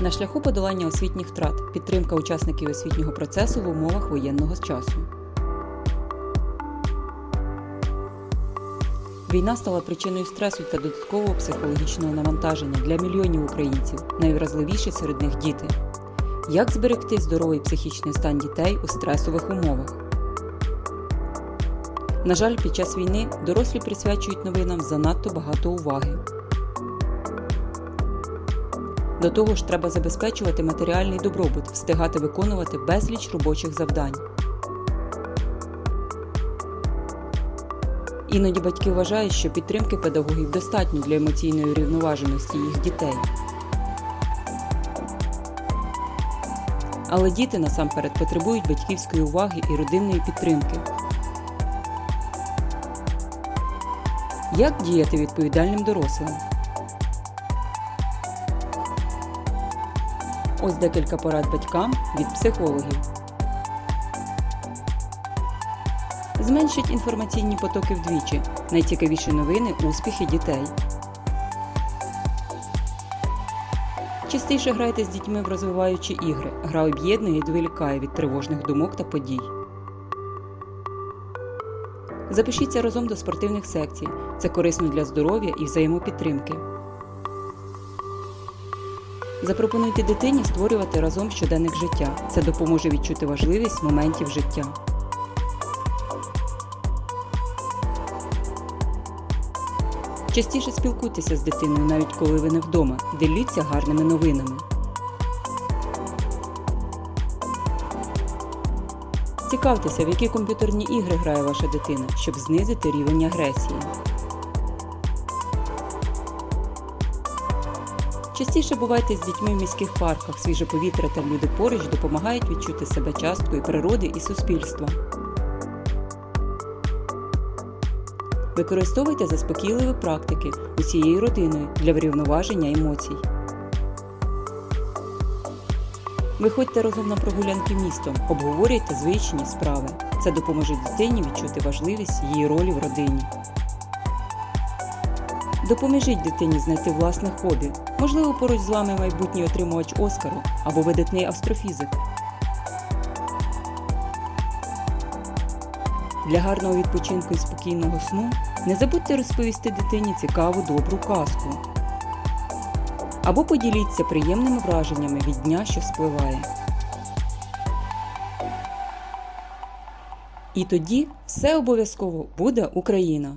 На шляху подолання освітніх втрат підтримка учасників освітнього процесу в умовах воєнного часу. Війна стала причиною стресу та додаткового психологічного навантаження для мільйонів українців, найвразливіші серед них діти. Як зберегти здоровий психічний стан дітей у стресових умовах? На жаль, під час війни дорослі присвячують новинам занадто багато уваги. До того ж, треба забезпечувати матеріальний добробут, встигати виконувати безліч робочих завдань. Іноді батьки вважають, що підтримки педагогів достатньо для емоційної рівноваженості їх дітей. Але діти насамперед потребують батьківської уваги і родинної підтримки. Як діяти відповідальним дорослим? Ось декілька порад батькам від психологів. Зменшить інформаційні потоки вдвічі. Найцікавіші новини успіхи дітей. Частіше грайте з дітьми в розвиваючі ігри. Гра об'єднує і відволікає від тривожних думок та подій. Запишіться разом до спортивних секцій. Це корисно для здоров'я і взаємопідтримки. Запропонуйте дитині створювати разом щоденник життя. Це допоможе відчути важливість моментів життя. Частіше спілкуйтеся з дитиною, навіть коли ви не вдома. Діліться гарними новинами. Цікавтеся, в які комп'ютерні ігри грає ваша дитина, щоб знизити рівень агресії. Частіше бувайте з дітьми в міських парках, свіже повітря та люди поруч допомагають відчути себе часткою природи і суспільства. Використовуйте заспокійливі практики усією родиною для врівноваження емоцій. Виходьте разом на прогулянки містом, обговорюйте звичні справи. Це допоможе дитині відчути важливість її ролі в родині. Допоможіть дитині знайти власне хобі. Можливо, поруч з вами майбутній отримувач Оскару або видатний астрофізик. Для гарного відпочинку і спокійного сну не забудьте розповісти дитині цікаву добру казку. Або поділіться приємними враженнями від дня, що спливає. І тоді все обов'язково буде Україна.